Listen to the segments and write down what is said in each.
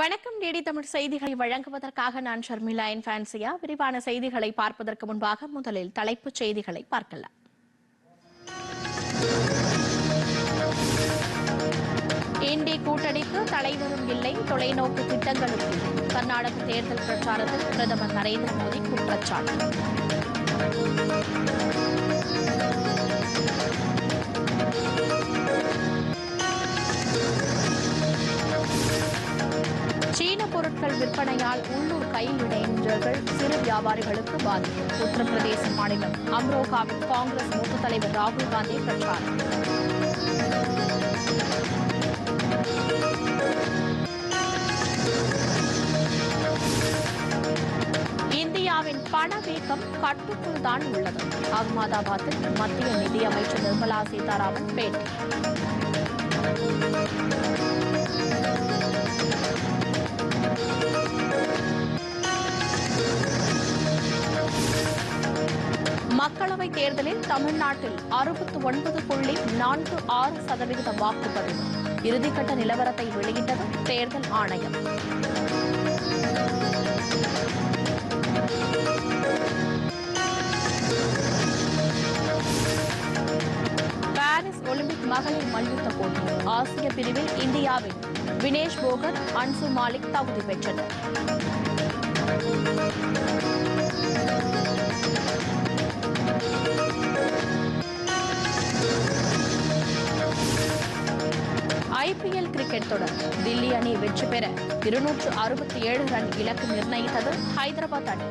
வணக்கம் டிடி தமிழ் செய்திகளை வழங்குவதற்காக நான் ஷர்மிளா என் ஃபேன்சியா? விரிவான செய்திகளை பார்ப்பதற்கு முன்பாக முதலில் தலைப்புச் செய்திகளை பார்க்கலாம். இண்டி கூட்டணிக்கு தலைவரும் இல்லை தொலைநோக்கு திட்டங்களும் இல்லை. கர்நாடக தேர்தல் பிரச்சாரத்தில் பிரதமர் நரேந்திர மோடி குற்றச்சாட்டு. சீன பொருட்கள் விற்பனையால் உள்ளூர் கைவினைஞர்கள் சிறு வியாபாரிகளுக்கு பாதிப்பு. உத்தரப்பிரதேச மாநிலம் அம்ரோகாவில் காங்கிரஸ் மூத்த தலைவர் ராகுல் காந்தி பிரச்சாரம். இந்தியாவின் பணவீக்கம் கட்டுக்குள் தான் உள்ளது. அகமதாபாத்தில் மத்திய நிதியமைச்சர் நிர்மலா சீதாராமன் பேட்டி. மக்களவைத் தேர்தலில் தமிழ்நாட்டில் அறுபத்து ஒன்பது புள்ளி நான்கு ஆறு சதவிகித வாக்குப்பதிவு. இறுதிக்கட்ட நிலவரத்தை வெளியிட்டது தேர்தல் ஆணையம். பாரிஸ் ஒலிம்பிக் மகளிர் மல்யுத்த போட்டி. ஆசிய பிரிவில் இந்தியாவின் வினேஷ் போகர் அன்சு மாலிக் தகுதி பெற்றனர் கிரிக்கெட் தொடர். தில்லி அணி வெற்றி பெற இருநூற்று அறுபத்தி ஏழு ரன் இலக்கு நிர்ணயித்தது ஹைதராபாத் அணி.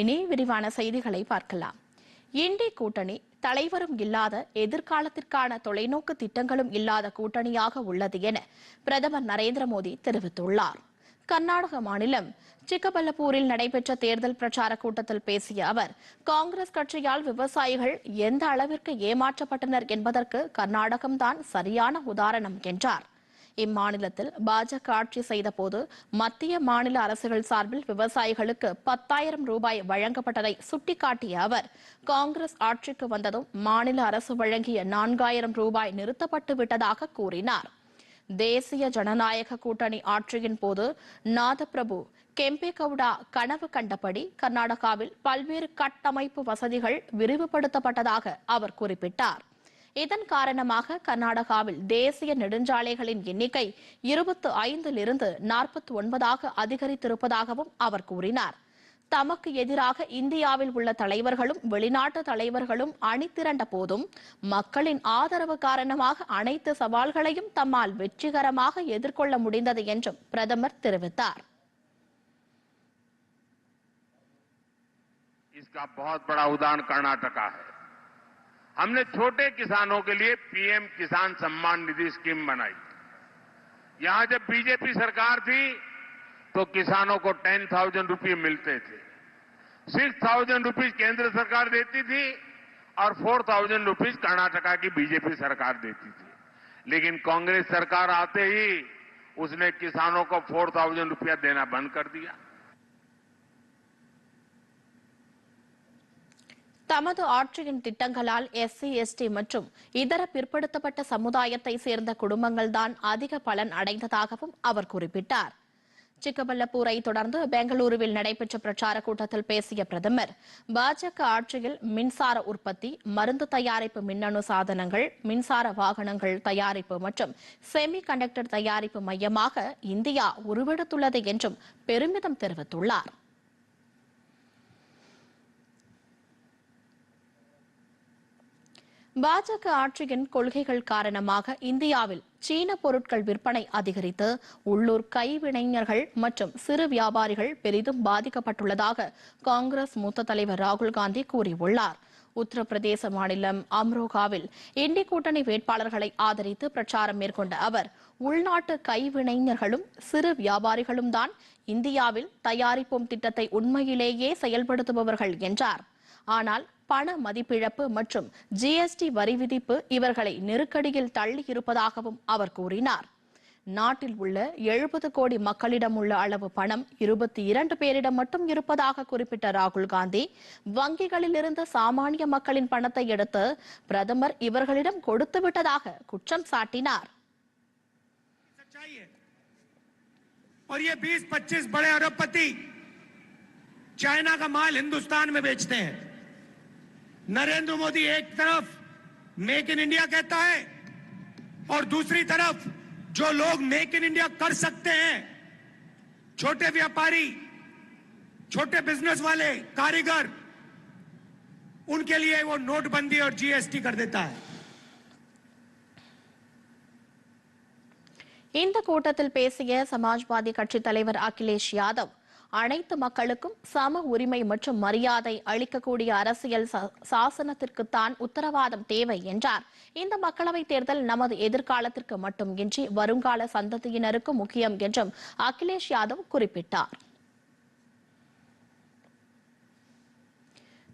இனி விரிவான செய்திகளை பார்க்கலாம். இண்டி கூட்டணி தலைவரும் இல்லாத எதிர்காலத்திற்கான தொலைநோக்கு திட்டங்களும் இல்லாத கூட்டணியாக உள்ளது என பிரதமர் நரேந்திர மோடி தெரிவித்துள்ளார். கர்நாடக மாநிலம் சிக்கபல்லப்பூரில் நடைபெற்ற தேர்தல் பிரச்சார கூட்டத்தில் பேசிய அவர் காங்கிரஸ் கட்சியால் விவசாயிகள் எந்த அளவிற்கு ஏமாற்றப்பட்டனர் என்பதற்கு கர்நாடகம்தான் சரியான உதாரணம் என்றார். இம்மாநிலத்தில் பாஜக ஆட்சி செய்தபோது மத்திய மாநில அரசுகள் சார்பில் விவசாயிகளுக்கு பத்தாயிரம் ரூபாய் வழங்கப்பட்டதை சுட்டிக்காட்டிய அவர் காங்கிரஸ் ஆட்சிக்கு வந்ததும் மாநில அரசு வழங்கிய நான்காயிரம் ரூபாய் நிறுத்தப்பட்டு விட்டதாக கூறினார். தேசிய ஜனநாயக கூட்டணி ஆட்சியின் போது நாதபிரபு கெம்பேகவுடா கனவு கண்டபடி கர்நாடகாவில் பல்வேறு கட்டமைப்பு வசதிகள் விரிவுபடுத்தப்பட்டதாக அவர் குறிப்பிட்டார். இதன் காரணமாக கர்நாடகாவில் தேசிய நெடுஞ்சாலைகளின் எண்ணிக்கை இருபத்து ஐந்திலிருந்து நாற்பத்தி ஒன்பதாக அதிகரித்திருப்பதாகவும் அவர் கூறினார். தமக்கு எதிராக இந்தியாவில் உள்ள தலைவர்களும் வெளிநாட்டு தலைவர்களும் அணிதிரண்ட போதும் மக்களின் ஆதரவு காரணமாக அனைத்து சவால்களையும் தம்மால் வெற்றிகரமாக எதிர்கொள்ள முடிந்தது என்றும் பிரதமர் தெரிவித்தார் इसका बहुत बड़ा उदाहरण कर्नाटका है हमने छोटे किसानों के लिए पीएम किसान सम्मान निधि स्कीम बनाई यहां जब बीजेपी सरकार थी तो किसानों को टेन थाउजेंड रुपये मिलते थे सिक्स थाउजेंड रुपीज केंद्र सरकार देती थी और फोर थाउजेंड रुपीज कर्नाटका की बीजेपी सरकार देती थी लेकिन कांग्रेस सरकार आते ही उसने किसानों को फोर थाउजेंड रुपया देना बंद कर दिया தமது ஆட்சியின் திட்டங்களால் எஸ்சி எஸ்டி மற்றும் இதர பிற்படுத்தப்பட்ட சமுதாயத்தை சேர்ந்த குடும்பங்கள்தான் அதிக பலன் அடைந்ததாகவும் அவர் குறிப்பிட்டார் சிக்கபல்லப்பூரை தொடர்ந்து பெங்களூருவில் நடைபெற்ற பிரச்சார கூட்டத்தில் பேசிய பிரதமர் பாஜக ஆட்சியில் மின்சார உற்பத்தி மருந்து தயாரிப்பு மின்னணு சாதனங்கள் மின்சார வாகனங்கள் தயாரிப்பு மற்றும் செமி கண்டக்டர் தயாரிப்பு மையமாக இந்தியா உருவெடுத்துள்ளது என்றும் பெருமிதம் தெரிவித்துள்ளார். பாஜக ஆட்சியின் கொள்கைகள் காரணமாக இந்தியாவில் சீன பொருட்கள் விற்பனை அதிகரித்து உள்ளூர் கைவினைஞர்கள் மற்றும் சிறு வியாபாரிகள் பெரிதும் பாதிக்கப்பட்டுள்ளதாக காங்கிரஸ் மூத்த தலைவர் ராகுல் காந்தி கூறியுள்ளார். உத்தரப்பிரதேச மாநிலம் அம்ரோகாவில் இண்டி கூட்டணி வேட்பாளர்களை ஆதரித்து பிரச்சாரம் மேற்கொண்ட அவர் உள்நாட்டு கைவினைஞர்களும் சிறு வியாபாரிகளும் தான் இந்தியாவில் தயாரிப்போம் திட்டத்தை உண்மையிலேயே செயல்படுத்துபவர்கள் என்றார். ஆனால் பண மதிப்பிழப்பு மற்றும் ஜிஎஸ்டி வரி விதிப்பு இவர்களை நெருக்கடியில் தள்ளி இருப்பதாகவும் அவர் கூறினார் நாட்டில் உள்ள எழுபது கோடி மக்களிடம் உள்ள அளவு பணம் இருபத்தி இரண்டு பேரிடம் மட்டும் இருப்பதாக குறிப்பிட்ட ராகுல் காந்தி வங்கிகளில் இருந்த சாமானிய மக்களின் பணத்தை எடுத்து பிரதமர் இவர்களிடம் கொடுத்து விட்டதாக குற்றம் சாட்டினார் सच्चाई है और ये 20-25 बड़े अरबपति चाइना का माल हिंदुस्तान में बेचते हैं नरेंद्र मोदी एक तरफ मेक इन इंडिया कहता है और दूसरी तरफ जो लोग मेक इन इंडिया कर सकते हैं छोटे व्यापारी छोटे बिजनेस वाले कारीगर उनके लिए वो नोटबंदी और जीएसटी कर देता है இந்த கூட்டத்தில் பேசிய சமாஜ்வாதி கட்சித் தலைவர் அகிலேஷ் யாதவ் அனைத்து மக்களுக்கும் சம உரிமை மற்றும் மரியாதை அளிக்கக்கூடிய அரசியல் சா- சாசனத்திற்குத்தான் உத்தரவாதம் தேவை என்றார். இந்த மக்களவைத் தேர்தல் நமது எதிர்காலத்திற்கு மட்டுமின்றி வருங்கால சந்ததியினருக்கு முக்கியம் என்றும் அகிலேஷ் யாதவ் குறிப்பிட்டார்.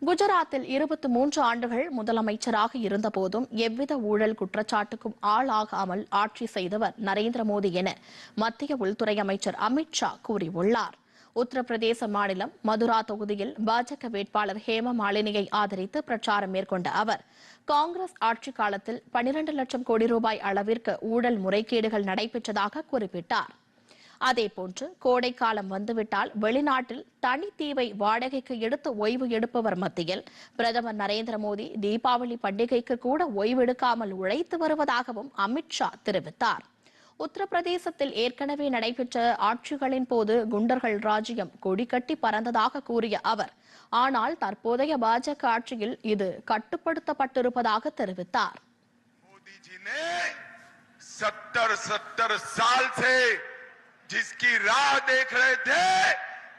குஜராத்தில் இருபத்தி மூன்று ஆண்டுகள் முதலமைச்சராக இருந்தபோதும் எவ்வித ஊழல் குற்றச்சாட்டுக்கும் ஆளாகாமல் ஆட்சி செய்தவர் நரேந்திர மோடி என மத்திய உள்துறை அமைச்சர் அமித் ஷா கூறியுள்ளார். உத்தரப்பிரதேச மாநிலம் மதுரா தொகுதியில் பாஜக வேட்பாளர் ஹேம மாலினியை ஆதரித்து பிரச்சாரம் மேற்கொண்ட அவர் காங்கிரஸ் ஆட்சிக் காலத்தில் 12 லட்சம் கோடி ரூபாய் அளவிற்கு ஊழல் முறைகேடுகள் நடைபெற்றதாக குறிப்பிட்டார். அதேபோன்று கோடைக்காலம் வந்துவிட்டால் வெளிநாட்டில் தனித்தீவை வாடகைக்கு எடுத்து ஓய்வு எடுப்பவர் மத்தியில் பிரதமர் நரேந்திர மோடி தீபாவளி பண்டிகைக்கு கூட ஓய்வெடுக்காமல் உழைத்து வருவதாகவும் அமித் ஷா தெரிவித்தார். உத்தரப்பிரதேசத்தில் ஏற்கனவே நடைபெற்ற ஆட்சிகளின் போது குண்டர்கள் ராஜ்யம் கொடிகட்டி பறந்ததாக கூறிய அவர் ஆனால் தற்போதைய பாஜக ஆட்சியில் இது கட்டுப்படுத்தப்பட்டிருப்பதாக தெரிவித்தார் मोदी जी ने सत्तर सत्तर साल से जिसकी राह देख रहे थे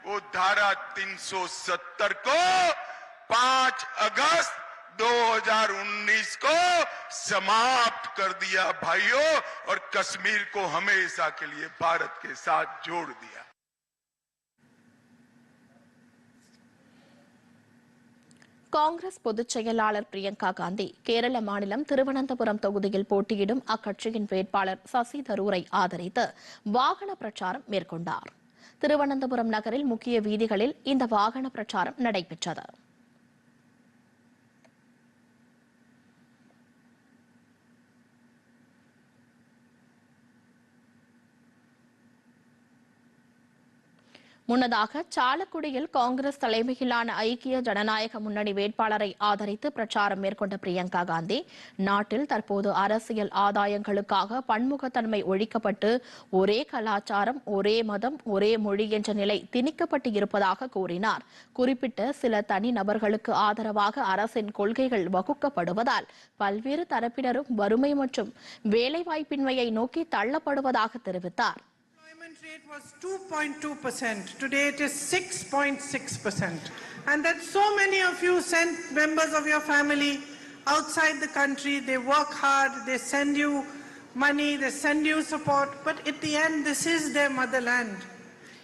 वो धारा 370 को 5 अगस्त 2019 को समाप्त कर दिया भाइयों और कश्मीर को हमेशा के लिए भारत के साथ जोड़ दिया காங்கிரஸ் பொதுச் செயலாளர் பிரியங்கா காந்தி கேரள மாநிலம் திருவனந்தபுரம் தொகுதியில் போட்டியிடும் அக்கட்சியின் வேட்பாளர் சசி தரூரை ஆதரித்து வாகன பிரச்சாரம் மேற்கொண்டார் திருவனந்தபுரம் நகரில் முக்கிய வீதிகளில் இந்த வாகன பிரச்சாரம் நடைபெற்றது முன்னதாக சாலக்குடியில் காங்கிரஸ் தலைமையிலான ஐக்கிய ஜனநாயக முன்னணி வேட்பாளரை ஆதரித்து பிரச்சாரம் மேற்கொண்ட பிரியங்கா காந்தி நாட்டில் தற்போது அரசியல் ஆதாயங்களுக்காக பன்முகத்தன்மை ஒழிக்கப்பட்டு ஒரே கலாச்சாரம் ஒரே மதம் ஒரே மொழி என்ற நிலை திணிக்கப்பட்டு இருப்பதாக கூறினார். குறிப்பிட்ட சில தனி நபர்களுக்கு ஆதரவாக அரசின் கொள்கைகள் வகுக்கப்படுவதால் பல்வேறு தரப்பினரும் வறுமை மற்றும் வேலைவாய்ப்பின்மையை நோக்கி தள்ளப்படுவதாக தெரிவித்தார். Employment rate was 2.2%. Today it is 6.6%. And that so many of you send members of your family outside the country. They work hard, they send you money, they send you support. But at the end, this is their motherland.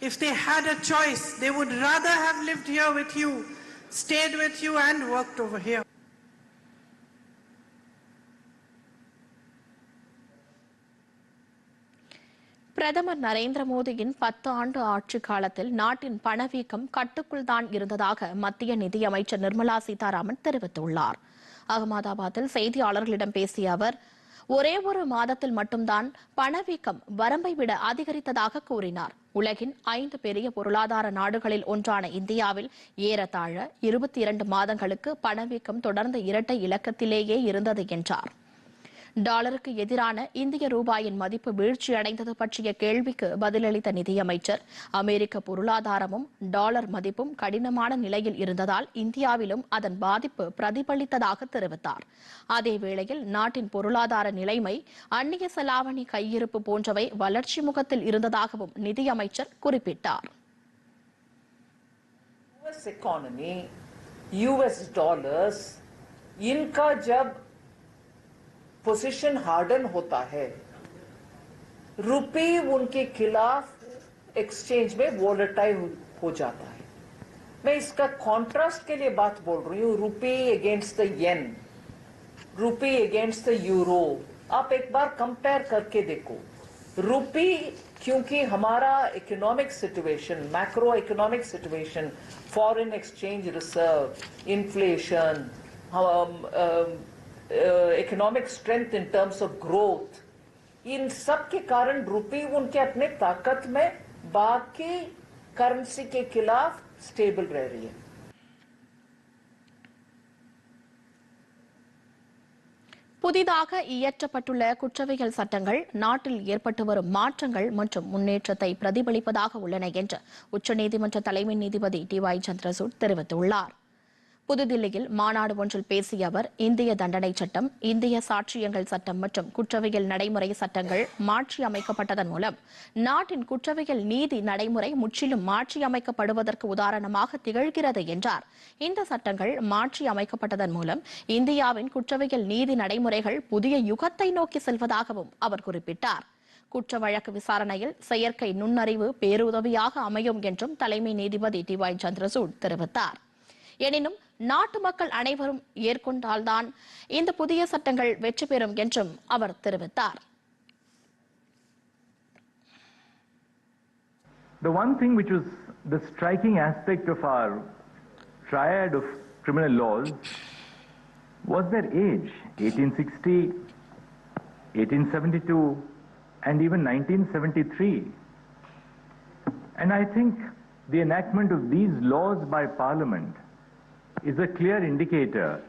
If they had a choice, they would rather have lived here with you, stayed with you, and worked over here. பிரதமர் நரேந்திர மோடியின் பத்து ஆண்டு ஆட்சி காலத்தில் நாட்டின் பணவீக்கம் கட்டுக்குள் தான் இருந்ததாக மத்திய நிதியமைச்சர் நிர்மலா சீதாராமன் தெரிவித்துள்ளார். அகமதாபாத்தில் செய்தியாளர்களிடம் பேசிய அவர் ஒரே ஒரு மாதத்தில் மட்டும்தான் பணவீக்கம் வரம்பை விட அதிகரித்ததாக கூறினார். உலகின் ஐந்து பெரிய பொருளாதார நாடுகளில் ஒன்றான இந்தியாவில் ஏறத்தாழ இருபத்தி இரண்டு மாதங்களுக்கு பணவீக்கம் தொடர்ந்து இரட்டை இலக்கத்திலேயே இருந்தது என்றார். டாலருக்கு எதிரான இந்திய ரூபாயின் மதிப்பு வீழ்ச்சியடைந்தது பற்றிய கேள்விக்கு பதிலளித்த நிதியமைச்சர் அமெரிக்க பொருளாதாரமும் டாலர் மதிப்பும் கடினமான நிலையில் இருந்ததால் இந்தியாவிலும் அதன் பாதிப்பு பிரதிபலித்ததாக தெரிவித்தார் அதேவேளையில் நாட்டின் பொருளாதார நிலைமை அந்நிய செலாவணி கையிருப்பு போன்றவை வளர்ச்சி முகத்தில் இருந்ததாகவும் நிதியமைச்சர் குறிப்பிட்டார் यूएस इकोनॉमी यूएस डॉलर्स इनका जब position harden होता है। रुपये उनके खिलाफ एक्सचेंज में वोलेटाइल हो जाता है। मैं इसका कॉन्ट्रास्ट के लिए बात बोल रही हूँ। रुपये अगेंस्ट द येन रुपये अगेंस्ट द यूरो आप एक बार कंपेयर करके देखो। रूपी क्योंकि हमारा economic situation macro economic situation foreign exchange reserve inflation economic strength in terms of growth इन सब के कारण रुपी उनके अपने ताकत में बाकी करेंसी के खिलाफ स्टेबल रह रही है புதிதாக இயற்றப்பட்டுள்ள குற்றவியல் சட்டங்கள் நாட்டில் ஏற்பட்டு வரும் மாற்றங்கள் மற்றும் முன்னேற்றத்தை பிரதிபலிப்பதாக உள்ளன என்று உச்சநீதிமன்ற தலைமை நீதிபதி டி ஒய் சந்திரசூட் தெரிவித்துள்ளார் புதுதில்லியில் மாநாடு ஒன்றில் பேசிய அவர் இந்திய தண்டனை சட்டம் இந்திய சாட்சியங்கள் சட்டம் மற்றும் குற்றவியல் நடைமுறை சட்டங்கள் மாற்றி அமைக்கப்பட்டதன் மூலம் நாட்டின் குற்றவியல் நீதி நடைமுறை முற்றிலும் மாற்றி அமைக்கப்படுவதற்கு உதாரணமாக திகழ்கிறது என்றார். இந்த சட்டங்கள் மாற்றி அமைக்கப்பட்டதன் மூலம் இந்தியாவின் குற்றவியல் நீதி நடைமுறைகள் புதிய யுகத்தை நோக்கி செல்வதாகவும் அவர் குறிப்பிட்டார். குற்ற வழக்கு விசாரணையில் செயற்கை நுண்ணறிவு பேருதவியாக அமையும் என்றும் தலைமை நீதிபதி டி ஒய் சந்திரசூட் தெரிவித்தார். எனினும் நாட்டு மக்கள் அனைவரும் ஏற்கொண்டால்தான் இந்த புதிய சட்டங்கள் வெற்றி பெறும் என்றும் அவர் தெரிவித்தார் The one thing which was the striking aspect of our triad of criminal laws was their age 1860, 1872, and even 1973. And I think the enactment of these laws by Parliament is a clear indicator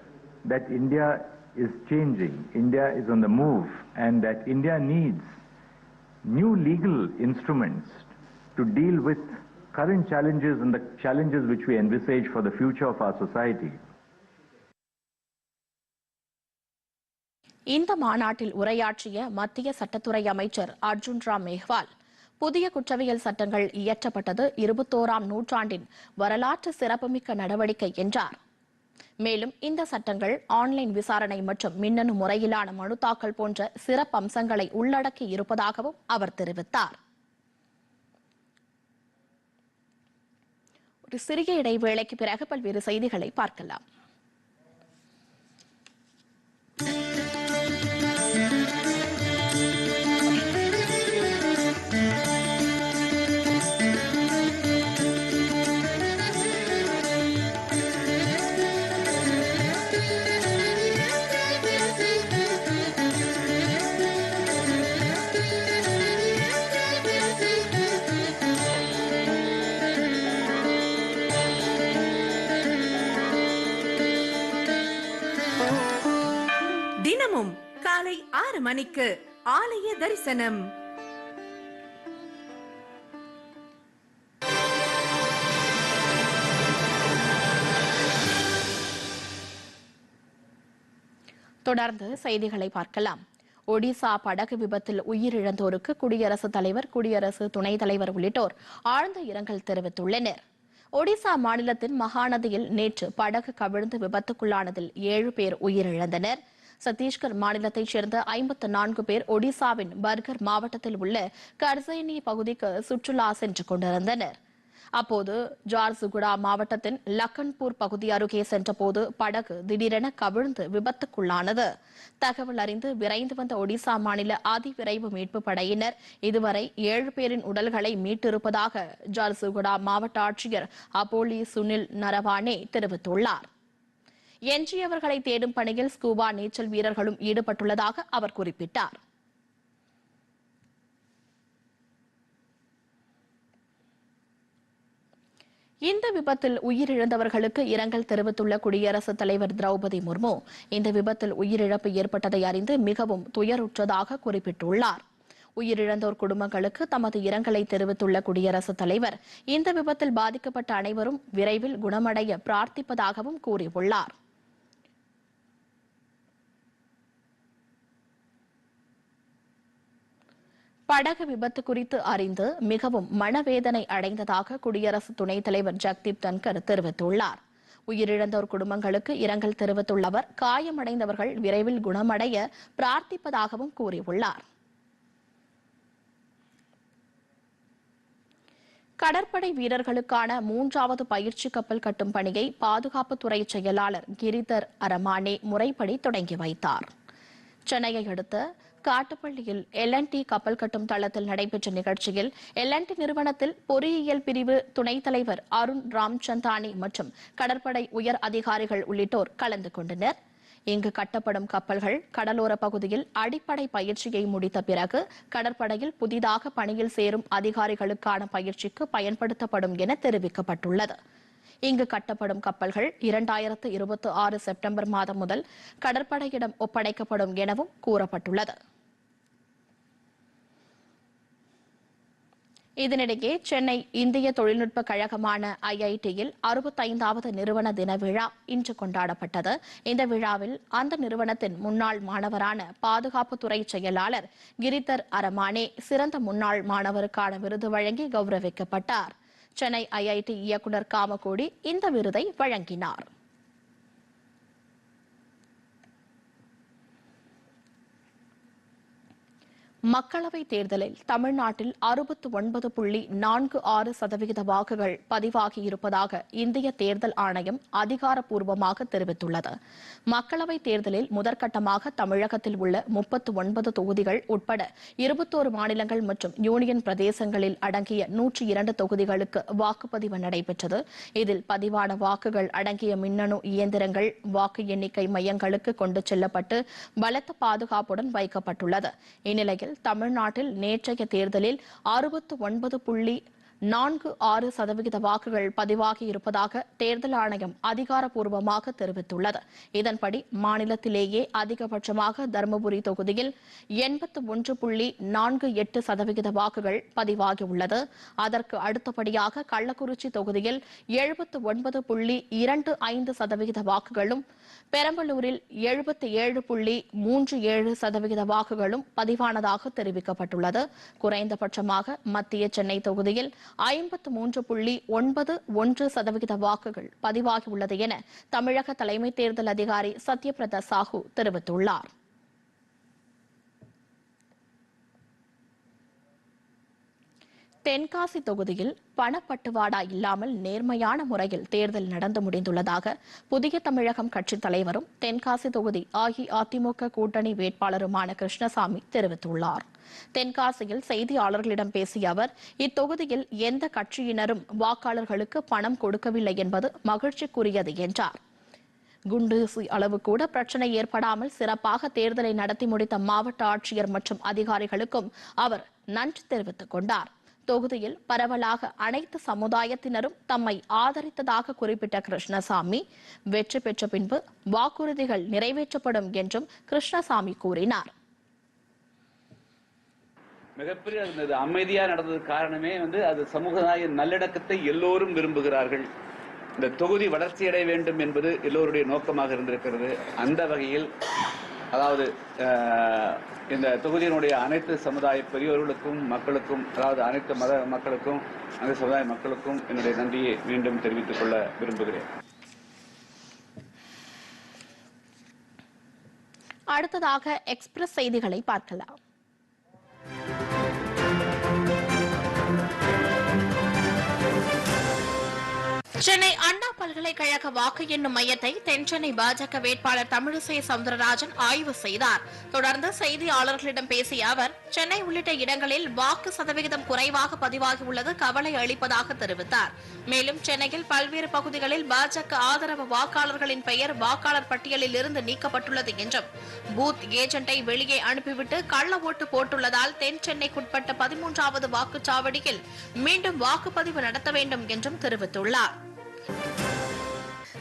that India is changing, India is on the move, and that India needs new legal instruments to deal with current challenges and the challenges which we envisage for the future of our society. இந்த மாநாட்டில் உரையாற்றிய மத்திய சட்டத்துறை அமைச்சர் அர்ஜுன் ராம் மேஹ்வால் புதிய குற்றவியல் சட்டங்கள் இயற்றப்பட்டது இருபத்தோராம் நூற்றாண்டின் வரலாற்று சிறப்புமிக்க நடவடிக்கை என்றார். மேலும் இந்த சட்டங்கள் ஆன்லைன் விசாரணை மற்றும் மின்னணு முறையிலான மனு தாக்கல் போன்ற சிறப்பு அம்சங்களை உள்ளடக்கி இருப்பதாகவும் அவர் தெரிவித்தார். ஒரு சிறிய இடைவேளைக்கு பிறகு பல்வேறு செய்திகளை பார்க்கலாம். மணிக்கு ஆலய தரிசனம். தொடர்ந்து செய்திகளை பார்க்கலாம். ஒடிசா படகு விபத்தில் உயிரிழந்தோருக்கு குடியரசுத் தலைவர் குடியரசு துணைத் தலைவர் உள்ளிட்டோர் ஆழ்ந்த இரங்கல் தெரிவித்துள்ளனர். ஒடிசா மாநிலத்தின் மகாநதியில் நேற்று படகு கவிழ்ந்து விபத்துக்குள்ளானதில் ஏழு பேர் உயிரிழந்தனர். சத்தீஸ்கர் மாநிலத்தைச் சேர்ந்த ஐம்பத்து நான்கு பேர் ஒடிசாவின் பர்கர் மாவட்டத்தில் உள்ள கர்சைனி பகுதிக்கு சுற்றுலா சென்று கொண்டிருந்தனர். அப்போது ஜார்சுகுடா மாவட்டத்தின் லக்கன்பூர் பகுதி அருகே சென்றபோது படகு திடீரென கவிழ்ந்து விபத்துக்குள்ளானது. தகவல் அறிந்து விரைந்து வந்த ஒடிசா மாநில அதிவிரைவு மீட்பு படையினர் இதுவரை ஏழு பேரின் உடல்களை மீட்டிருப்பதாக ஜார்சுகுடா மாவட்ட ஆட்சியர் அப்போலி சுனில் நரவானே தெரிவித்துள்ளார். எஞ்சியவர்களை தேடும் பணியில் ஸ்கூபா நீச்சல் வீரர்களும் ஈடுபட்டுள்ளதாக அவர் குறிப்பிட்டார். இந்த விபத்தில் உயிரிழந்தவர்களுக்கு இரங்கல் தெரிவித்துள்ள குடியரசுத் தலைவர் திரௌபதி முர்மு இந்த விபத்தில் உயிரிழப்பு ஏற்பட்டதை அறிந்து மிகவும் துயருற்றதாக குறிப்பிட்டுள்ளார். உயிரிழந்தோர் குடும்பங்களுக்கு தமது இரங்கலை தெரிவித்துள்ள குடியரசுத் தலைவர் இந்த விபத்தில் பாதிக்கப்பட்ட அனைவரும் விரைவில் குணமடைய பிரார்த்திப்பதாகவும் கூறியுள்ளார். படகு விபத்து குறித்து அறிந்து மிகவும் மனவேதனை அடைந்ததாக குடியரசு துணைத் தலைவர் ஜக்தீப் தன்கர் தெரிவித்துள்ளார். உயிரிழந்தோர் குடும்பங்களுக்கு இரங்கல் தெரிவித்துள்ள அவர் காயமடைந்தவர்கள் விரைவில் குணமடைய பிரார்த்திப்பதாகவும் கூறியுள்ளார். கடற்படை வீரர்களுக்கான மூன்றாவது பயிற்சி கப்பல் கட்டும் பணியை பாதுகாப்புத்துறை செயலாளர் கிரிதர் அரமானே முறைப்படி தொடங்கி வைத்தார். சென்னையை அடுத்த காட்டுப்பள்ளியில் எல்என்டி கப்பல் கட்டும் தளத்தில் நடைபெற்ற நிகழ்ச்சியில் எல்என்டி நிறுவனத்தில் பொறியியல் பிரிவு துணைத் தலைவர் அருண் ராம்சந்தானி மற்றும் கடற்படை உயர் அதிகாரிகள் உள்ளிட்டோர் கலந்து கொண்டனர். இங்கு கட்டப்படும் கப்பல்கள் கடலோர பகுதியில் அடிப்படை பயிற்சியை முடித்த பிறகு கடற்படையில் புதிதாக பணியில் சேரும் அதிகாரிகளுக்கான பயிற்சிக்கு பயன்படுத்தப்படும் என தெரிவிக்கப்பட்டுள்ளது. இங்கு கட்டப்படும் கப்பல்கள் இரண்டாயிரத்து இருபத்தி ஆறு செப்டம்பர் மாதம் முதல் கடற்படையிடம் ஒப்படைக்கப்படும் எனவும் கூறப்பட்டுள்ளது. இதனிடையே சென்னை இந்திய தொழில்நுட்ப கழகமான ஐஐடியில் அறுபத்தைந்தாவது நிறுவன தின விழா இன்று கொண்டாடப்பட்டது. இந்த விழாவில் அந்த நிறுவனத்தின் முன்னாள் மாணவரான பாதுகாப்புத்துறை செயலாளர் கிரிதர் அரமானே சிறந்த முன்னாள் மாணவருக்கான விருது வழங்கி கௌரவிக்கப்பட்டார். சென்னை ஐஐடி இயக்குனர் காமகோடி இந்த விருதை வழங்கினார். மக்களவைத் தேர்தலில் தமிழ்நாட்டில் அறுபத்து ஒன்பது புள்ளி நான்கு ஆறு சதவிகித வாக்குகள் பதிவாகியிருப்பதாக இந்திய தேர்தல் ஆணையம் அதிகாரப்பூர்வமாக தெரிவித்துள்ளது. மக்களவைத் தேர்தலில் முதற்கட்டமாக தமிழகத்தில் உள்ள முப்பத்து ஒன்பது தொகுதிகள் உட்பட இருபத்தோரு மாநிலங்கள் மற்றும் யூனியன் பிரதேசங்களில் அடங்கிய நூற்றி இரண்டு தொகுதிகளுக்கு வாக்குப்பதிவு நடைபெற்றது. இதில் பதிவான வாக்குகள் அடங்கிய மின்னணு இயந்திரங்கள் வாக்கு எண்ணிக்கை மையங்களுக்கு கொண்டு செல்லப்பட்டு பலத்த பாதுகாப்புடன் வைக்கப்பட்டுள்ளது. இந்நிலையில் தமிழ்நாட்டில் நேற்றைய தேர்தலில் அறுபத்து ஒன்பது புள்ளி நான்கு ஆறு சதவிகித வாக்குகள் பதிவாகி இருப்பதாக தேர்தல் ஆணையம் அதிகாரப்பூர்வமாக தெரிவித்துள்ளது. இதன்படி மாநிலத்திலேயே அதிகபட்சமாக தருமபுரி தொகுதியில் எண்பத்து ஒன்று புள்ளி நான்கு எட்டு சதவிகித வாக்குகள் பதிவாகியுள்ளது. அதற்கு அடுத்தபடியாக கள்ளக்குறிச்சி தொகுதியில் எழுபத்து ஒன்பது புள்ளி இரண்டு ஐந்து சதவிகித வாக்குகளும் பெரம்பலூரில் எழுபத்தி ஏழு புள்ளி மூன்று ஏழு சதவிகித வாக்குகளும் பதிவானதாக தெரிவிக்கப்பட்டுள்ளது. குறைந்தபட்சமாக மத்திய சென்னை தொகுதியில் ஐம்பத்து மூன்று புள்ளி ஒன்பது ஒன்று சதவிகித வாக்குகள் பதிவாகியுள்ளது என தமிழக தலைமை தேர்தல் அதிகாரி சத்யபிரதா சாஹூ தெரிவித்துள்ளார். தென்காசி தொகுதியில் பணப்பட்டுவாடா இல்லாமல் நேர்மையான முறையில் தேர்தல் நடந்து முடிந்துள்ளதாக புதிய தமிழகம் கட்சித் தலைவரும் தென்காசி தொகுதி அஇஅதிமுக கூட்டணி வேட்பாளருமான கிருஷ்ணசாமி தெரிவித்துள்ளார். தென்காசியில் செய்தியாளர்களிடம் பேசிய அவர் இத்தொகுதியில் எந்த கட்சியினரும் வாக்காளர்களுக்கு பணம் கொடுக்கவில்லை என்பது மகிழ்ச்சிக்குரியது என்றார். குண்டூசி அளவு கூட பிரச்சனை ஏற்படாமல் சிறப்பாக தேர்தலை நடத்தி முடித்த மாவட்ட ஆட்சியர் மற்றும் அதிகாரிகளுக்கும் அவர் நன்றி தெரிவித்துக் கொண்டார். தொகுதியில் பரவலாக அனைத்து சமுதாயத்தினரும் தம்மை ஆதரித்ததாக குறிப்பிட்ட கிருஷ்ணசாமி வெற்றி பெற்ற பின்பு வாக்குறுதிகள் நிறைவேற்றப்படும் என்றும் கிருஷ்ணசாமி கூறினார். மிகப்பெரிய அமைதியா நடந்தது காரணமே வந்து அது சமுதாய நல்லிணக்கத்தை எல்லோரும் விரும்புகிறார்கள். இந்த தொகுதி வளர்ச்சியடைய வேண்டும் என்பது எல்லோருடைய நோக்கமாக இருந்திருக்கிறது. அந்த வகையில் அதாவது இந்த தொகுதியினுடைய அனைத்து சமுதாய பெரியோர்களுக்கும் மக்களுக்கும் அதாவது அனைத்து மத மக்களுக்கும் அந்த சமுதாய மக்களுக்கும் என்னுடைய நன்றியை மீண்டும் தெரிவித்துக் கொள்ள விரும்புகிறேன். அடுத்ததாக எக்ஸ்பிரஸ் செய்திகளை பார்க்கலாம். சென்னை அண்ணா பல்கலைக்கழக வாக்கு எண்ணும் மையத்தை தென்சென்னை பாஜக வேட்பாளர் தமிழிசை சவுந்தரராஜன் ஆய்வு செய்தார். தொடர்ந்து செய்தியாளர்களிடம் பேசிய அவர் சென்னை உள்ளிட்ட இடங்களில் வாக்கு சதவிகிதம் குறைவாக பதிவாகியுள்ளது கவலை அளிப்பதாக தெரிவித்தார். மேலும் சென்னையில் பல்வேறு பகுதிகளில் பாஜக ஆதரவு வாக்காளர்களின் பெயர் வாக்காளர் பட்டியலில் இருந்து நீக்கப்பட்டுள்ளது என்றும் பூத் ஏஜென்ட்டை வெளியே அனுப்பிவிட்டு கள்ள ஓட்டு போட்டுள்ளதால் தென் சென்னைக்குட்பட்ட பதிமூன்றாவது வாக்குச்சாவடியில் மீண்டும் வாக்குப்பதிவு நடத்த வேண்டும் என்றும் தெரிவித்துள்ளார்.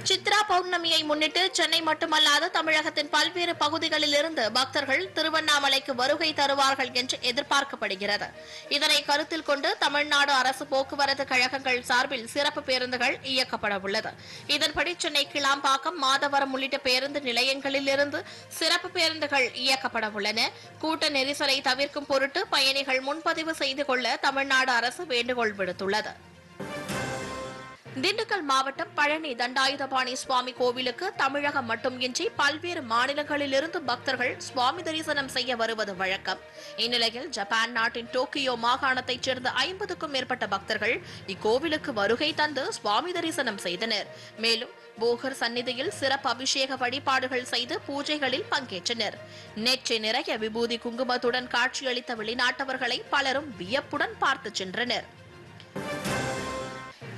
சித்ரா பௌர்ணமியை முன்னிட்டு சென்னை மட்டுமல்லாது தமிழகத்தின் பல்வேறு பகுதிகளில் இருந்து பக்தர்கள் திருவண்ணாமலைக்கு வருகை தருவார்கள் என்று எதிர்பார்க்கப்படுகிறது. இதனை கருத்தில் கொண்டு தமிழ்நாடு அரசு போக்குவரத்து கழகங்கள் சார்பில் சிறப்பு பேருந்துகள் இயக்கப்பட உள்ளது. இதன்படி சென்னை கிளாம்பாக்கம் மாதவரம் உள்ளிட்ட பேருந்து நிலையங்களில் இருந்து சிறப்பு பேருந்துகள் இயக்கப்பட உள்ளன. கூட்ட நெரிசலை தவிர்க்கும் பொருட்டு பயணிகள் முன்பதிவு செய்து கொள்ள தமிழ்நாடு அரசு வேண்டுகோள் விடுத்துள்ளது. திண்டுக்கல் மாவட்டம் பழனி தண்டாயுதபாணி சுவாமி கோவிலுக்கு தமிழகம் மட்டுமின்றி பல்வேறு மாநிலங்களிலிருந்து பக்தர்கள் சுவாமி தரிசனம் செய்ய வருவது வழக்கம். இந்நிலையில் ஜப்பான் நாட்டின் டோக்கியோ மாகாணத்தைச் சேர்ந்த ஐம்பதுக்கும் மேற்பட்ட பக்தர்கள் இக்கோவிலுக்கு வருகை தந்து சுவாமி தரிசனம் செய்தனர். மேலும் போகர் சந்நிதியில் சிறப்பு அபிஷேக வழிபாடுகள் செய்து பூஜைகளில் பங்கேற்றனர். நேற்று நிறைய விபூதி குங்குமத்துடன் காட்சியளித்த வெளிநாட்டவர்களை பலரும் வியப்புடன் பார்த்து சென்றனர்.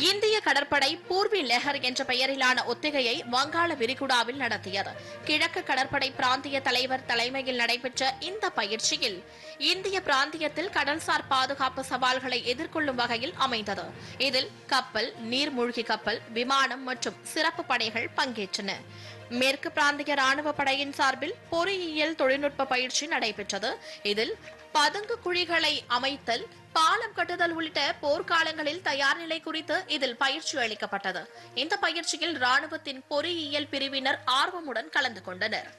இந்திய கடற்படை பூர்வி லெஹர் என்ற பெயரிலான ஒத்திகையை வங்காள விரிகுடாவில் நடத்தியது. கிழக்கு கடற்படை பிராந்திய தலைவர் தலைமையில் நடைபெற்ற இந்த பயிற்சியில் இந்திய பிராந்தியத்தில் கடல்சார் பாதுகாப்பு சவால்களை எதிர்கொள்ளும் வகையில் அமைந்தது. இதில் கப்பல் நீர்மூழ்கி கப்பல் விமானம் மற்றும் சிறப்பு படைகள் பங்கேற்றன. மேற்கு பிராந்திய ராணுவ படையின் சார்பில் பொறியியல் தொழில்நுட்ப பயிற்சி நடைபெற்றது. இதில் பதுங்கு குழிகளை அமைத்தல் பாலம் கட்டுதல் உள்ளிட்ட போர்க்காலங்களில் தயார் நிலை குறித்து இதில் பயிற்சி அளிக்கப்பட்டது. இந்த பயிற்சியில் ராணுவத்தின் பொறியியல் பிரிவினர் ஆர்வமுடன் கலந்து கொண்டனர்.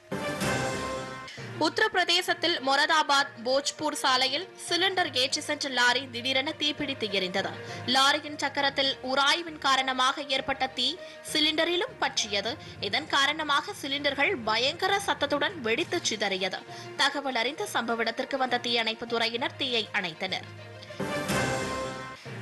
உத்தரப்பிரதேசத்தில் மொரதாபாத் போஜ்பூர் சாலையில் சிலிண்டர் ஏற்றி சென்ற லாரி திடீரென தீப்பிடித்து எரிந்தது. லாரியின் சக்கரத்தில் உராய்வின் காரணமாக ஏற்பட்ட தீ சிலிண்டரிலும் பற்றியது. இதன் காரணமாக சிலிண்டர்கள் பயங்கர சத்தத்துடன் வெடித்து சிதறியது. தகவல் அறிந்த சம்பவ இடத்திற்கு வந்த தீயணைப்புத் துறையினர் தீயை அணைத்தனர்.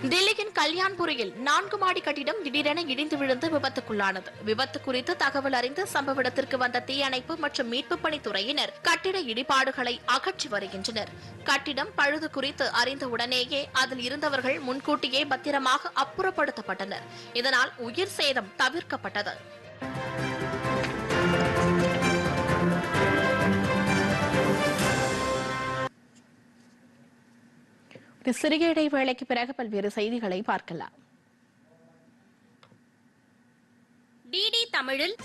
தில்லியின் கல்யாண்புரியில் நான்கு மாடி கட்டிடம் திடீரென இடிந்து விழுந்து விபத்துக்குள்ளானது. விபத்து குறித்து தகவல் அறிந்து சம்பவ இடத்திற்கு வந்த தீயணைப்பு மற்றும் மீட்புப் பணித்துறையினர் கட்டிட இடிபாடுகளை அகற்றி வருகின்றனர். கட்டிடம் பழுது குறித்து அறிந்த உடனேயே அதில் இருந்தவர்கள் முன்கூட்டியே பத்திரமாக அப்புறப்படுத்தப்பட்டனர். இதனால் உயிர் சேதம் தவிர்க்கப்பட்டது. சிறிய இடைவேளைக்கு பிறகு பல்வேறு செய்திகளை பார்க்கலாம். டிடி தமிழில்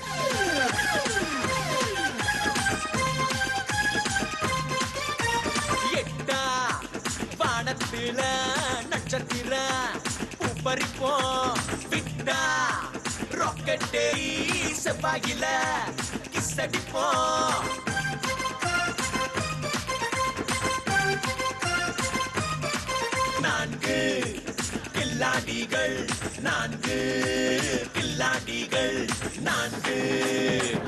வானத்தில நட்சத்திர பூப்பறிப்போம் விட்டா ராக்கெட்டே செவ்வாயில கிஸ் நான்கு. கில்லாடிகள் நான்கு. கில்லாடிகள் நான்கு.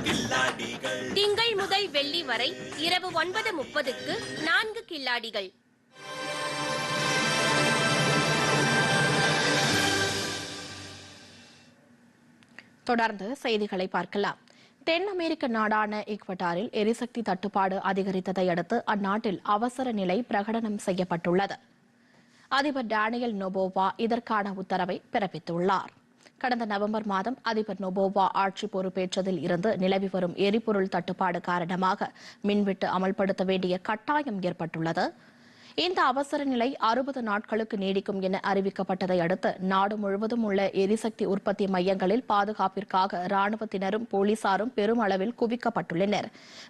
கில்லாடிகள் திங்கள் முதல் வெள்ளி வரை இரவு ஒன்பது முப்பதுக்கு நான்கு கில்லாடிகள். தொடர்ந்து செய்திகளை பார்க்கலாம். தென் அமெரிக்க நாடான ஈக்வட்டாரில் எரிசக்தி தட்டுப்பாடு அதிகரித்ததை அடுத்து அந்நாட்டில் அவசர நிலை பிரகடனம் செய்யப்பட்டுள்ளது. அதிபர் டேனியல் நொபோவா இதற்கான உத்தரவை பிறப்பித்துள்ளார். கடந்த நவம்பர் மாதம் அதிபர் நொபோவா ஆட்சி பொறுப்பேற்றதில் இருந்து நிலவி வரும் எரிபொருள் தட்டுப்பாடு காரணமாக மின்வெட்டு அமல்படுத்த வேண்டிய கட்டாயம் ஏற்பட்டுள்ளது. இந்த அவசர நிலை அறுபது நாட்களுக்கு நீடிக்கும் என அறிவிக்கப்பட்டதை அடுத்து நாடு முழுவதும் உள்ள எரிசக்தி உற்பத்தி மையங்களில் பாதுகாப்பிற்காக ராணுவத்தினரும் போலீசாரும் பெருமளவில் குவிக்கப்பட்டுள்ளனர்.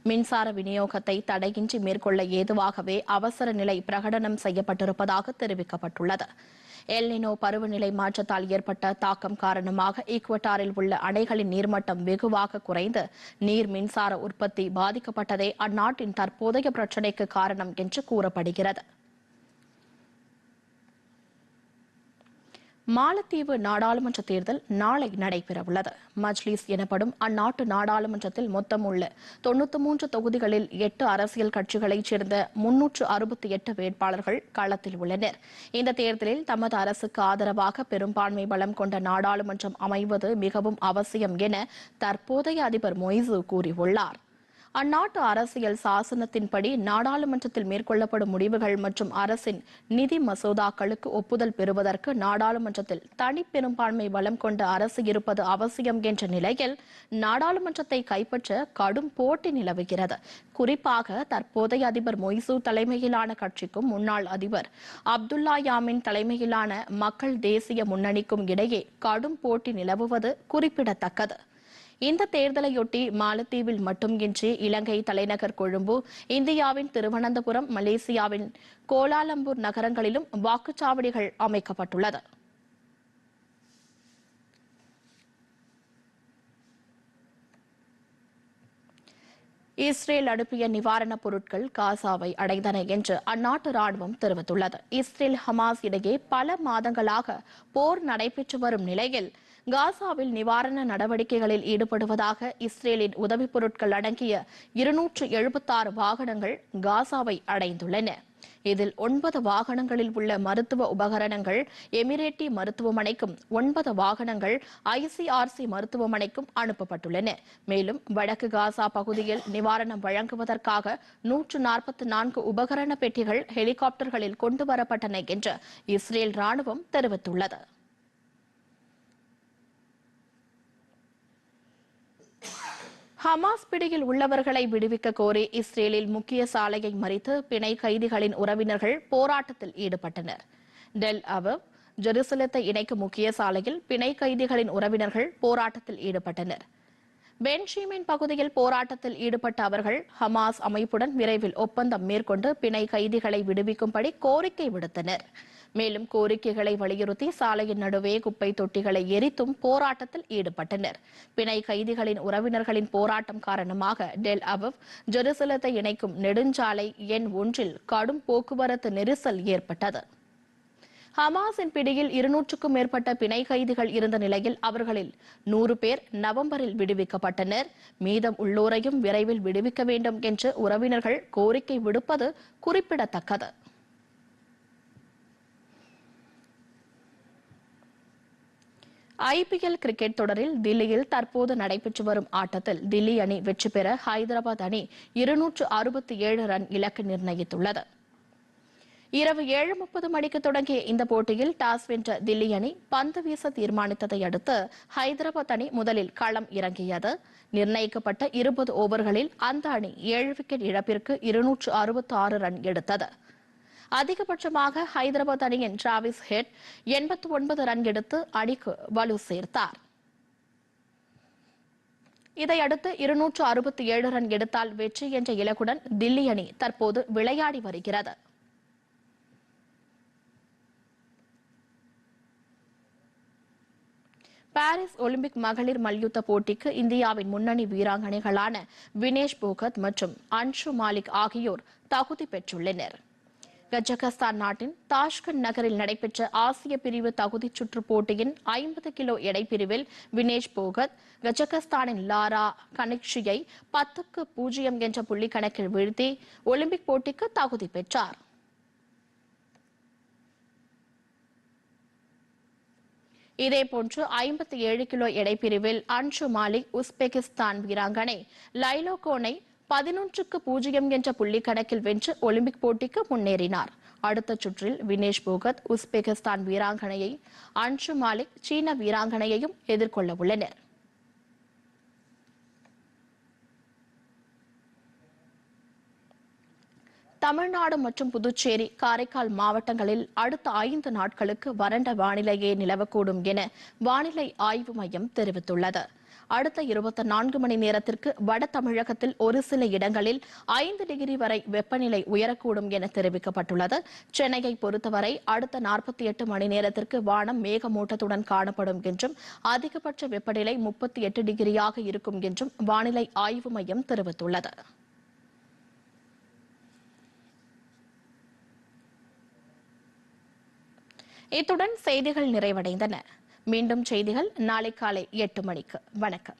மின்சார விநியோகத்தை தடையின்றி மேற்கொள்ள ஏதுவாகவே அவசர நிலை பிரகடனம் செய்யப்பட்டிருப்பதாக தெரிவிக்கப்பட்டுள்ளது. எல்னினோ பருவநிலை மாற்றத்தால் ஏற்பட்ட தாக்கம் காரணமாக ஈக்வட்டாரில் உள்ள அணைகளின் நீர்மட்டம் வெகுவாக குறைந்து நீர் மின்சார உற்பத்தி பாதிக்கப்பட்டதே அந்நாட்டின் தற்போதைய பிரச்சினைக்கு காரணம் என்று கூறப்படுகிறது. மாலத்தீவு நாடாளுமன்ற தேர்தல் நாளை நடைபெறவுள்ளது. மஜ்லிஸ் எனப்படும் அந்நாட்டு நாடாளுமன்றத்தில் மொத்தம் உள்ள தொன்னூத்தி மூன்று தொகுதிகளில் எட்டு அரசியல் கட்சிகளைச் சேர்ந்த முன்னூற்று அறுபத்தி எட்டு வேட்பாளர்கள் களத்தில் உள்ளனர். இந்த தேர்தலில் தமது அரசுக்கு ஆதரவாக பெரும்பான்மை பலம் கொண்ட நாடாளுமன்றம் அமைவது மிகவும் அவசியம் என தற்போதைய அதிபர் மொய்சு கூறியுள்ளார். அந்நாட்டு அரசியல் சாசனத்தின்படி நாடாளுமன்றத்தில் மேற்கொள்ளப்படும் முடிவுகள் மற்றும் அரசின் நிதி மசோதாக்களுக்கு ஒப்புதல் பெறுவதற்கு நாடாளுமன்றத்தில் தனிப்பெரும்பான்மை பலம் கொண்ட அரசு இருப்பது அவசியம் என்ற நிலையில் நாடாளுமன்றத்தை கைப்பற்ற கடும் போட்டி நிலவுகிறது. குறிப்பாக தற்போதைய அதிபர் மொய்சு தலைமையிலான கட்சிக்கும் முன்னாள் அதிபர் அப்துல்லா யாமின் தலைமையிலான மக்கள் தேசிய முன்னணிக்கும் இடையே கடும் போட்டி நிலவுவது குறிப்பிடத்தக்கது. இந்த தேர்தலையொட்டி மாலத்தீவில் மட்டுமின்றி இலங்கை தலைநகர் கொழும்பு இந்தியாவின் திருவனந்தபுரம் மலேசியாவின் கோலாலம்பூர் நகரங்களிலும் வாக்குச்சாவடிகள் அமைக்கப்பட்டுள்ளது. இஸ்ரேல் அனுப்பிய நிவாரணப் பொருட்கள் காசாவை அடைந்தன என்று அந்நாட்டு ராணுவம் தெரிவித்துள்ளது. இஸ்ரேல் ஹமாஸ் இடையே பல மாதங்களாக போர் நடைபெற்று வரும் நிலையில் காசாவில் நிவாரண நடவடிக்கைகளில் ஈடுபடுவதாக இஸ்ரேலின் உதவிப் பொருட்கள் அடங்கிய இருநூற்று எழுபத்தாறு வாகனங்கள் காசாவை அடைந்துள்ளன. இதில் ஒன்பது வாகனங்களில் உள்ள மருத்துவ உபகரணங்கள் எமிரேட்டி மருத்துவமனைக்கும் ஒன்பது வாகனங்கள் ஐசிஆர்சி மருத்துவமனைக்கும் அனுப்பப்பட்டுள்ளன. மேலும் வடக்கு காசா பகுதியில் நிவாரணம் வழங்குவதற்காக நூற்று நாற்பத்தி நான்கு உபகரண பெட்டிகள் ஹெலிகாப்டர்களில் கொண்டுவரப்பட்டன என்று இஸ்ரேல் ராணுவம் தெரிவித்துள்ளது. ஹமாஸ் பிடியில் உள்ளவர்களை விடுவிக்க கோரி இஸ்ரேலில் முக்கிய சாலையை மறித்து பிணை கைதிகளின் உறவினர்கள் போராட்டத்தில் ஈடுபட்டனர். டெல் அவவ் ஜெருசலத்தை இணைக்கும் முக்கிய சாலையில் பிணை கைதிகளின் உறவினர்கள் போராட்டத்தில் ஈடுபட்டனர். பென்ஷீமின் பகுதியில் போராட்டத்தில் ஈடுபட்ட அவர்கள் ஹமாஸ் அமைப்புடன் விரைவில் ஒப்பந்தம் மேற்கொண்டு பிணை கைதிகளை விடுவிக்கும்படி கோரிக்கை விடுத்தனர். மேலும் கோரிக்கைகளை வலியுறுத்தி சாலையின் நடுவே குப்பை தொட்டிகளை எரித்தும் போராட்டத்தில் ஈடுபட்டனர். பிணை கைதிகளின் உறவினர்களின் போராட்டம் காரணமாக டெல் அவவ் ஜெருசலத்தை இணைக்கும் நெடுஞ்சாலை எண் ஒன்றில் கடும் போக்குவரத்து நெரிசல் ஏற்பட்டது. ஹமாஸின் பிடியில் இருநூற்றுக்கும் மேற்பட்ட பிணை கைதிகள் இருந்த நிலையில் அவர்களில் நூறு பேர் நவம்பரில் விடுவிக்கப்பட்டனர். மீதம் உள்ளோரையும் விரைவில் விடுவிக்க வேண்டும் என்று உறவினர்கள் கோரிக்கை விடுப்பது குறிப்பிடத்தக்கது. ஐபிஎல் கிரிக்கெட் தொடரில் தில்லியில் தற்போது நடைபெற்று வரும் ஆட்டத்தில் தில்லி அணி வெற்றி பெற ஹைதராபாத் அணி இருநூற்று அறுபத்தி ஏழு ரன் இலக்கு நிர்ணயித்துள்ளது. இரவு ஏழு முப்பது மணிக்கு தொடங்கிய இந்த போட்டியில் டாஸ் வென்ற தில்லி அணி பந்து வீச தீர்மானித்ததை அடுத்து ஹைதராபாத் அணி முதலில் களம் இறங்கியது. நிர்ணயிக்கப்பட்ட இருபது ஓவர்களில் அந்த அணி ஏழு விக்கெட் இழப்பிற்கு இருநூற்று அறுபத்தி ஆறு ரன் எடுத்தது. அதிகபட்சமாக ஹைதராபாத் அணியின் டிராவிஸ் ஹெட் எண்பத்தி ஒன்பது ரன் எடுத்து அணிக்கு வலு சேர்த்தார். இதையடுத்து இருநூற்று அறுபத்தி ஏழு ரன் எடுத்தால் வெற்றி என்ற இலக்குடன் தில்லி அணி தற்போது விளையாடி வருகிறது. பாரிஸ் ஒலிம்பிக் மகளிர் மல்யுத்த போட்டிக்கு இந்தியாவின் முன்னணி வீராங்கனைகளான வினேஷ் போகத் மற்றும் அன்ஷு மாலிக் ஆகியோர் தகுதி பெற்றுள்ளனர். கஜகஸ்தான் நாட்டின் தாஷ்கண்ட் நகரில் நடைபெற்ற ஆசிய பிரிவு தகுதிச் சுற்று போட்டியின் ஐம்பது கிலோ எடைப்பிரிவில் வினேஷ் போகத் கஜகஸ்தானின் லாரா கனிக்ஷியை பத்துக்கு பூஜ்ஜியம் என்ற புள்ளி கணக்கில் வீழ்த்தி ஒலிம்பிக் போட்டிக்கு தகுதி பெற்றார். இதேபோன்று ஐம்பத்தி ஏழு கிலோ எடைப்பிரிவில் அன்சு அன்ஷு மாலிக் உஸ்பெகிஸ்தான் வீராங்கனை லைலோகோனை பதினொன்றுக்கு பூஜ்ஜியம் என்ற புள்ளி கணக்கில் வென்று ஒலிம்பிக் போட்டிக்கு முன்னேறினார். அடுத்த சுற்றில் வினேஷ் போகத் உஸ்பெகிஸ்தான் வீராங்கனையை அன்ஷு மாலிக் சீன வீராங்கனையையும் எதிர்கொள்ள உள்ளனர். தமிழ்நாடு மற்றும் புதுச்சேரி காரைக்கால் மாவட்டங்களில் அடுத்த ஐந்து நாட்களுக்கு வறண்ட வானிலையே நிலவக்கூடும் என வானிலை ஆய்வு மையம் தெரிவித்துள்ளது. அடுத்த இருபத்தி நான்கு மணி நேரத்திற்கு வட தமிழகத்தில் ஒரு சில இடங்களில் ஐந்து டிகிரி வரை வெப்பநிலை உயரக்கூடும் என தெரிவிக்கப்பட்டுள்ளது. சென்னையை பொறுத்தவரை அடுத்த நாற்பத்தி எட்டு மணி நேரத்திற்கு வானம் மேகமூட்டத்துடன் காணப்படும் என்றும் அதிகபட்ச வெப்பநிலை முப்பத்தி எட்டு டிகிரியாக இருக்கும் என்றும் வானிலை ஆய்வு மையம் தெரிவித்துள்ளது. இத்துடன் செய்திகள் நிறைவடைந்தன. மீண்டும் செய்திகள் நாளை காலை எட்டு மணிக்கு. வணக்கம்.